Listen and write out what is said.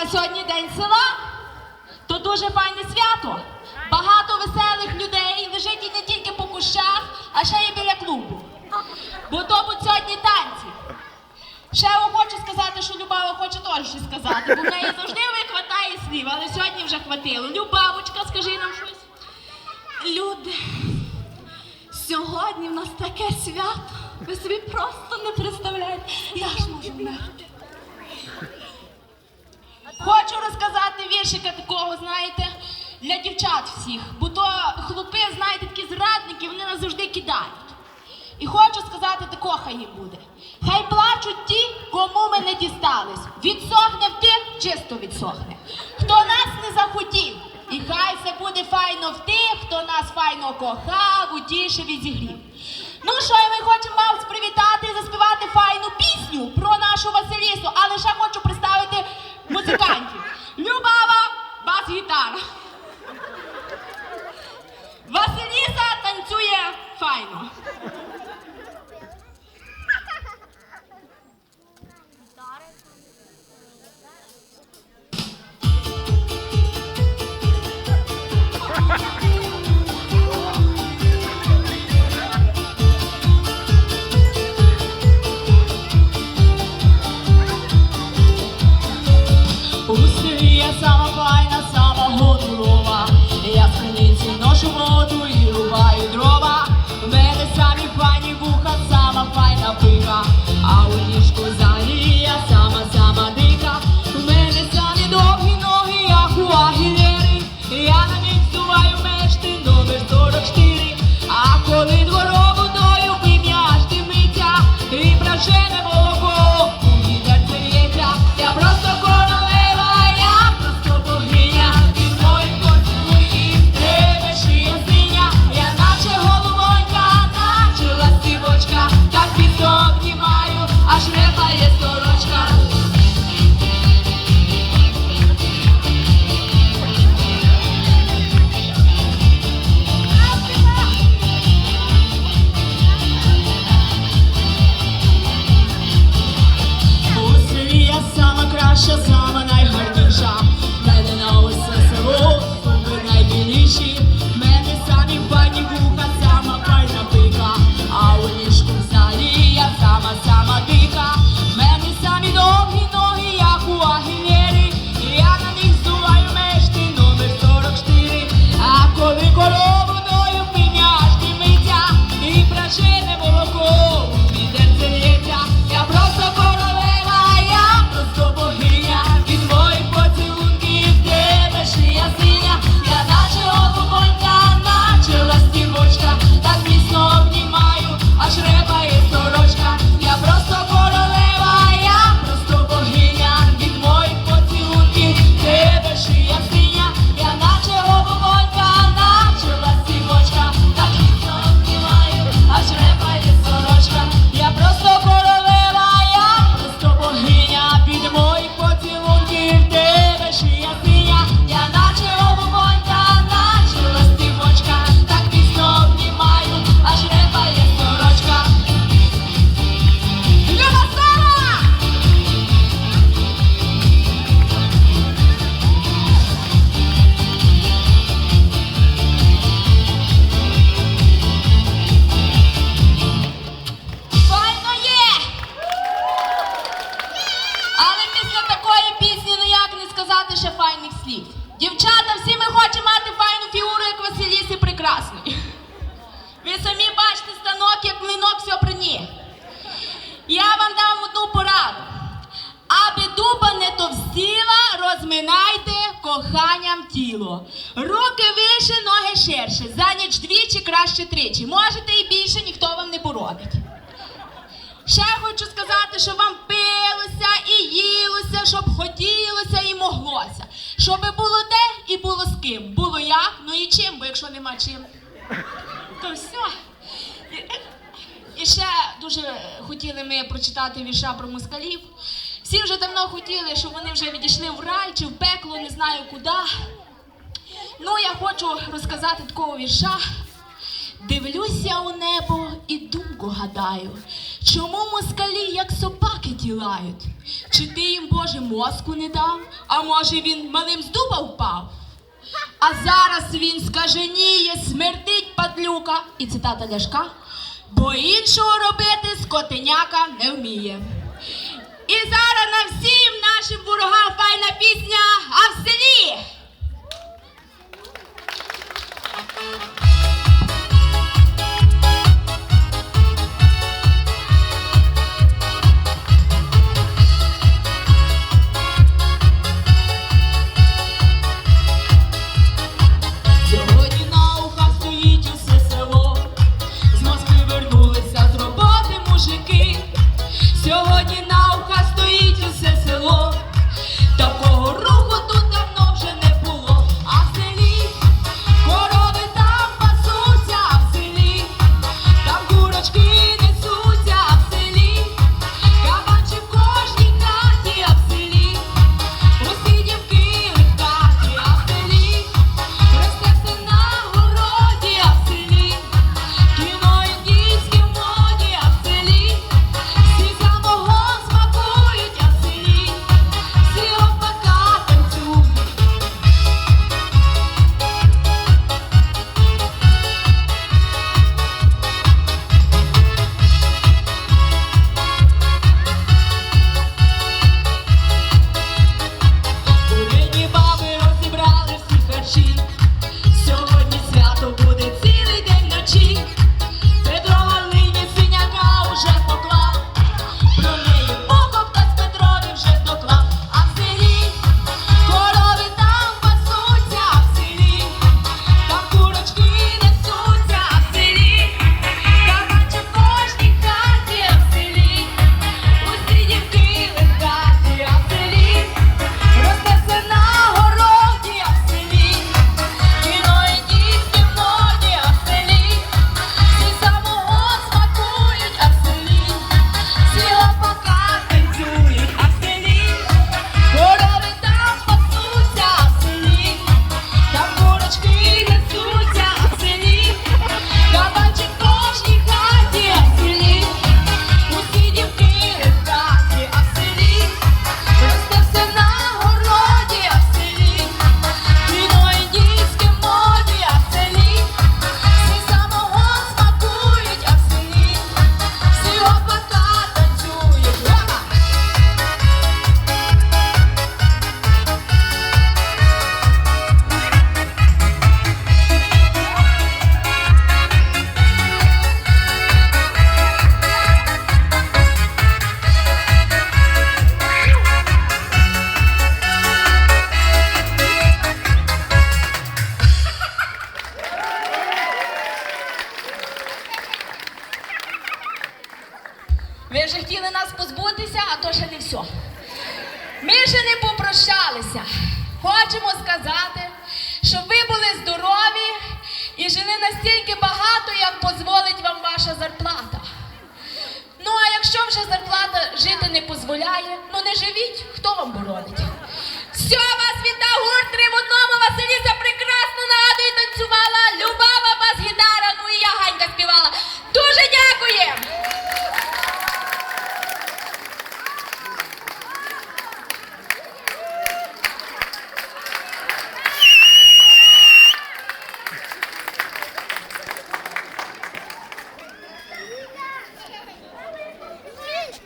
вас сьогодні день села. То дуже файне свято. Багато веселих людей лежить і не тільки по кущах, а ще й біля клубу. Бо то будуть сьогодні танці. Ще хочу сказати, що Любава хоче теж щось сказати, бо в неї завжди вихватає слів, але сьогодні вже хватило. Любавочка, скажи нам щось. Люди, сьогодні в нас таке свято. Ви собі просто не представляєте. Я ж можу вмерти. Хочу розказати віршика такого, знаєте, для дівчат всіх. Бо то хлопи, знаєте, такі зрадники, вони нас завжди кидають. І хочу сказати тако хай їм буде. Хай плачуть ті, кому ми не дістались. Відсохне в тих, чисто відсохне. Хто нас не захотів. І хай це буде файно в тих, хто нас файно кохав, утішив і зігрів. Ну що, ми хочемо вас привітати і заспівати файну пісню про нашу Василісу, але ще хочу представити музикантів. Любава, бас-гітара. Василіса танцює файно. Дівчата, всі ми хочемо мати файну фігуру, як Василіси прекрасної. Ви самі бачите станок, як млинок все при. Я вам дам одну пораду. Аби дуба не товстіла, розминайте коханням тіло. Руки вище, ноги ширше. За ніч двічі, краще тричі. Можете і більше, ніхто вам не поробить. Ще хочу сказати, що вам пилося і їлося, щоб хотілося і моглося. Щоб було де і було з ким. Було як, ну і чим, бо якщо нема чим, то все. І- ще дуже хотіли ми прочитати вірша про москалів. Всі вже давно хотіли, щоб вони вже відійшли в рай чи в пекло, не знаю куди. Ну, я хочу розказати такого вірша. Дивлюся у небо і думку гадаю, Чому москалі, як собаки, ділають? Чи ти їм, Боже, мозку не дав? А може він малим з дуба впав? А зараз він скаженіє, смердить падлюка. І цитата Ляшка. Бо іншого робити скотеняка не вміє. І зараз на всім нашим ворогам файна пісня, а в селі. вже хотіли нас позбутися, а то ще не все. Ми ще не попрощалися. Хочемо сказати, щоб ви були здорові і жили настільки багато, як дозволить вам ваша зарплата. Ну, а якщо вже зарплата жити не дозволяє, ну не живіть, хто вам боронить. Все, вас вітав гурт три в одному Василіса прекрасно нагадує танцювала Люба.